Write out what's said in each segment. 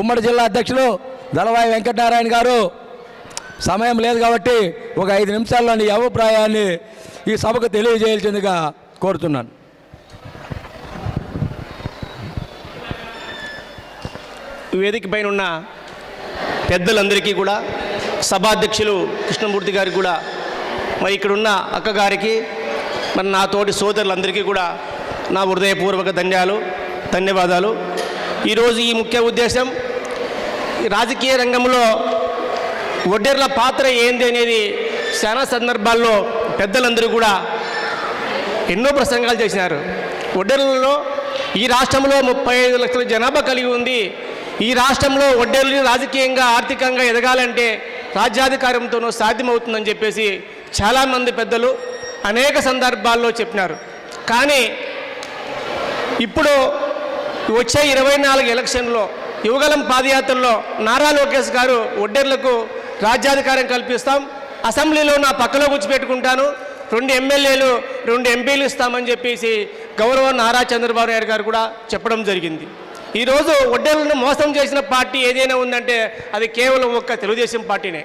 ఉమ్మడి జిల్లా అధ్యక్షులు దళవాయి వెంకటనారాయణ గారు. సమయం లేదు కాబట్టి ఒక ఐదు నిమిషాల్లో నీ అభిప్రాయాన్ని ఈ సభకు తెలియజేయాల్సిందిగా కోరుతున్నాను. వేదిక పైన ఉన్న పెద్దలందరికీ కూడా సభాధ్యక్షులు కృష్ణమూర్తి గారికి కూడా మరి ఇక్కడున్న అక్కగారికి మరి నా తోటి సోదరులందరికీ కూడా నా హృదయపూర్వక ధన్యాలు ధన్యవాదాలు. ఈరోజు ఈ ముఖ్య ఉద్దేశం రాజకీయ రంగంలో ఒడ్డెర్ల పాత్ర ఏంది అనేది చాలా సందర్భాల్లో పెద్దలందరూ కూడా ఎన్నో ప్రసంగాలు చేసినారు. ఒడ్డెర్లలో ఈ రాష్ట్రంలో ముప్పై ఐదు లక్షల జనాభా కలిగి ఉంది. ఈ రాష్ట్రంలో ఒడ్డెర్లు రాజకీయంగా ఆర్థికంగా ఎదగాలంటే రాజ్యాధికారంతోనూ సాధ్యమవుతుందని చెప్పేసి చాలామంది పెద్దలు అనేక సందర్భాల్లో చెప్పినారు. కానీ ఇప్పుడు వచ్చే ఇరవై నాలుగు ఎలక్షన్లో యువగలం పాదయాత్రలో నారా లోకేష్ గారు ఒడ్డెర్లకు రాజ్యాధికారం కల్పిస్తాం. అసెంబ్లీలో నా పక్కలో కూర్చిపెట్టుకుంటాను రెండు ఎమ్మెల్యేలు రెండు ఎంపీలు ఇస్తామని చెప్పేసి గౌరవ నారా చంద్రబాబు నాయుడు గారు కూడా చెప్పడం జరిగింది. ఈరోజు ఒడ్డెర్లను మోసం చేసిన పార్టీ ఏదైనా ఉందంటే అది కేవలం ఒక్క తెలుగుదేశం పార్టీనే.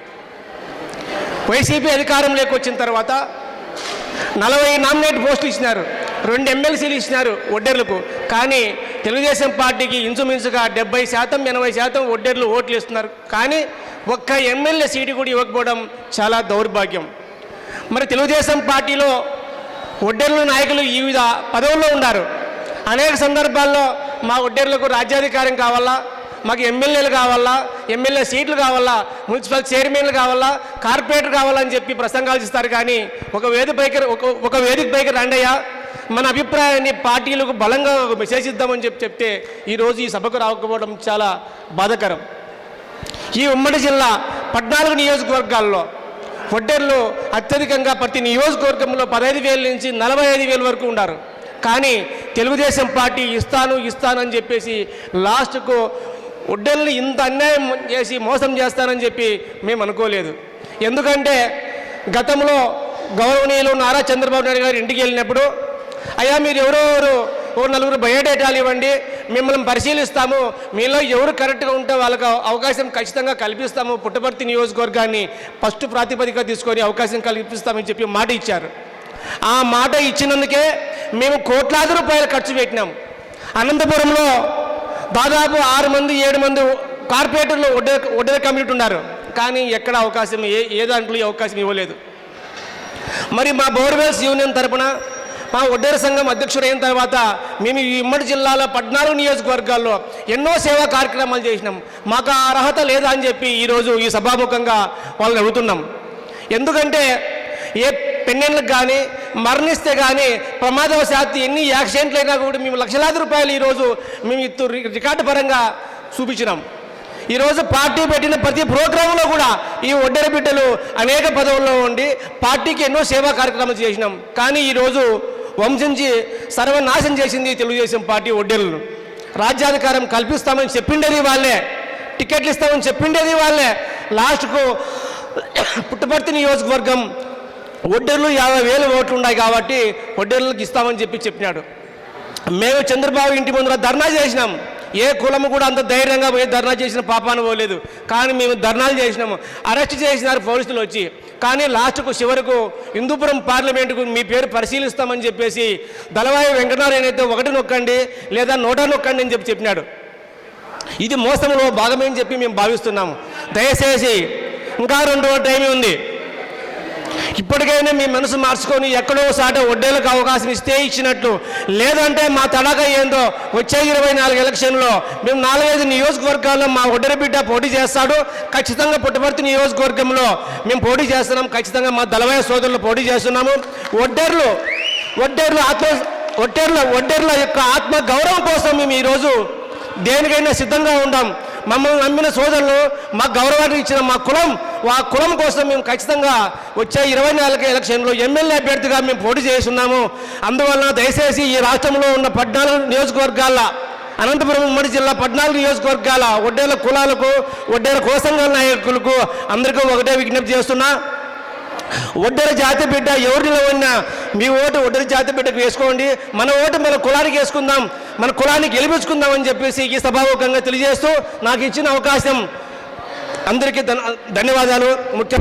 వైసీపీ అధికారంలోకి వచ్చిన తర్వాత నలభై నామినేట్ పోస్టులు ఇచ్చినారు. రెండు ఎమ్మెల్సీలు ఇచ్చినారు ఒడ్డెర్లకు కానీ తెలుగుదేశం పార్టీకి ఇంచుమించుగా డెబ్బై శాతం ఎనభై శాతం ఒడ్డెర్లు ఓట్లు ఇస్తున్నారు కానీ ఒక్క ఎమ్మెల్యే సీటు కూడా ఇవ్వకపోవడం చాలా దౌర్భాగ్యం. మరి తెలుగుదేశం పార్టీలో ఒడ్డెర్ల నాయకులు ఈ వివిధ పదవుల్లో ఉన్నారు. అనేక సందర్భాల్లో మా ఒడ్డెర్లకు రాజ్యాధికారం కావాలా? మాకు ఎమ్మెల్యేలు కావాలా? ఎమ్మెల్యే సీట్లు కావాలా? మున్సిపల్ చైర్మన్లు కావాలా? కార్పొరేటర్ కావాలని చెప్పి ప్రసంగాలు ఇస్తారు కానీ ఒక వేదిక పైకి ఒక ఒక వేదిక పైకి రండయ్యా. మన అభిప్రాయాన్ని పార్టీలకు బలంగా విశేషిద్దామని మెసేజ్ ఇద్దామని చెప్పి చెప్తే ఈరోజు ఈ సభకు రాకపోవడం చాలా బాధకరం. ఈ ఉమ్మడి జిల్లా పద్నాలుగు నియోజకవర్గాల్లో ఒడ్డెర్లో అత్యధికంగా ప్రతి నియోజకవర్గంలో పదహైదు వేల నుంచి నలభై ఐదు వేల వరకు ఉన్నారు. కానీ తెలుగుదేశం పార్టీ ఇస్తాను ఇస్తాను అని చెప్పేసి లాస్ట్కు ఒడ్డెల్ని ఇంత అన్యాయం చేసి మోసం చేస్తానని చెప్పి మేము అనుకోలేదు. ఎందుకంటే గతంలో గౌరవనీయులు నారా చంద్రబాబు నాయుడు గారు ఇంటికి వెళ్ళినప్పుడు అయ్యా మీరు ఎవరెవరు ఓ నలుగురు బయోడేటాలు ఇవ్వండి మిమ్మల్ని పరిశీలిస్తాము. మీలో ఎవరు కరెక్ట్గా ఉంటే వాళ్ళకి అవకాశం ఖచ్చితంగా కల్పిస్తాము. పుట్టపర్తి నియోజకవర్గాన్ని ఫస్ట్ ప్రాతిపదిక తీసుకొని అవకాశం కల్పిస్తామని చెప్పి మాట ఇచ్చారు. ఆ మాట ఇచ్చినందుకే మేము కోట్లాది రూపాయలు ఖర్చు పెట్టినాం. అనంతపురంలో దాదాపు ఆరు మంది ఏడు మంది కార్పొరేటర్లు ఒడ్డర ఒడ్డర కమ్యూనిటీ ఉన్నారు. కానీ ఎక్కడ అవకాశం ఏ ఏ దాంట్లో అవకాశం ఇవ్వలేదు. మరి మా బోర్వెల్స్ యూనియన్ తరపున మా ఒడ్డేర సంఘం అధ్యక్షుడైన తర్వాత మేము ఈ ఉమ్మడి జిల్లాలో పద్నాలుగు నియోజకవర్గాల్లో ఎన్నో సేవా కార్యక్రమాలు చేసినాం. మాకు ఆ అర్హత లేదా అని చెప్పి ఈరోజు ఈ సభాముఖంగా వాళ్ళని అడుగుతున్నాం. ఎందుకంటే ఏ పెన్నెళ్ళకి కానీ మరణిస్తే కానీ ప్రమాదవశాత్తు ఎన్ని యాక్సిడెంట్లు అయినా కూడా మేము లక్షలాది రూపాయలు ఈరోజు మేము ఇత్తు రికార్డు పరంగా చూపించినాం. ఈరోజు పార్టీ పెట్టిన ప్రతి ప్రోగ్రాంలో కూడా ఈ ఒడ్డెర బిడ్డలు అనేక పదవుల్లో ఉండి పార్టీకి ఎన్నో సేవా కార్యక్రమాలు చేసినాం. కానీ ఈరోజు వంశించి సర్వనాశం చేసింది తెలుగుదేశం పార్టీ ఒడ్డెలను. రాజ్యాధికారం కల్పిస్తామని చెప్పిండేది వాళ్ళే. టికెట్లు ఇస్తామని చెప్పిండేది వాళ్ళే. లాస్ట్కు పుట్టపర్తి నియోజకవర్గం ఒడ్డెర్లు యాభై వేలు ఓట్లు ఉన్నాయి కాబట్టి ఒడ్డెర్లకు ఇస్తామని చెప్పి చెప్పినాడు. మేము చంద్రబాబు ఇంటి ముందర ధర్నా చేసినాం. ఏ కులము కూడా అంత ధైర్యంగా పోయి ధర్నా చేసిన పాపాను పోలేదు. కానీ మేము ధర్నాలు చేసినాము. అరెస్ట్ చేసినారు పోలీసులు వచ్చి. కానీ లాస్ట్కు చివరకు హిందూపురం పార్లమెంటుకు మీ పేరు పరిశీలిస్తామని చెప్పేసి దళవాయి వెంకటనారాయణ అయితే ఒకటి నొక్కండి లేదా నూట నొక్కండి అని చెప్పి చెప్పినాడు. ఇది మోసంలో భాగమని చెప్పి మేము భావిస్తున్నాము. దయచేసి ఇంకా రెండు టైం ఉంది. ఇప్పటికైనా మీ మనసు మార్చుకొని ఎక్కడో సాట ఒడ్డేలకు అవకాశం ఇస్తే ఇచ్చినట్లు. లేదంటే మా తడాక ఏందో వచ్చే ఇరవై నాలుగు ఎలక్షన్లో మేము నాలుగైదు నియోజకవర్గాల్లో మా ఒడ్డెర బిడ్డ పోటీ చేస్తాడు. ఖచ్చితంగా పుట్టపర్తి నియోజకవర్గంలో మేము పోటీ చేస్తున్నాం. ఖచ్చితంగా మా దళవయ సోదరులు పోటీ చేస్తున్నాము. ఒడ్డెర్లు ఒడ్డెర్లు ఆత్మ ఒడ్డెర్ల ఒడ్డెర్ల యొక్క ఆత్మ గౌరవం కోసం మేము ఈరోజు దేనికైనా సిద్ధంగా ఉంటాం మమ్మల్ని నమ్మిన సోదరులు మా గౌరవాన్ని ఇచ్చిన మా కులం ఆ కులం కోసం మేము ఖచ్చితంగా వచ్చే ఇరవై నాలుగు ఎలక్షన్లో ఎమ్మెల్యే అభ్యర్థిగా మేము పోటీ చేస్తున్నాము. అందువలన దయచేసి ఈ రాష్ట్రంలో ఉన్న పద్నాలుగు నియోజకవర్గాల అనంతపురం ఉమ్మడి జిల్లా పద్నాలుగు నియోజకవర్గాల ఒడ్డేల కులాలకు ఒడ్డేల కోసంగా నాయకులకు అందరికీ ఒకటే విజ్ఞప్తి చేస్తున్నా. ఒడ్డర జాతి బిడ్డ ఎవరిలో ఉన్నా మీ ఓటు ఒడ్డర జాతి బిడ్డకు వేసుకోండి. మన ఓటు మన కులానికి వేసుకుందాం. మన కులాన్ని గెలిపించుకుందాం అని చెప్పేసి ఈ సభాముఖంగా తెలియజేస్తూ నాకు ఇచ్చిన అవకాశం అందరికీ ధన్- ధన్యవాదాలు ముఖ్య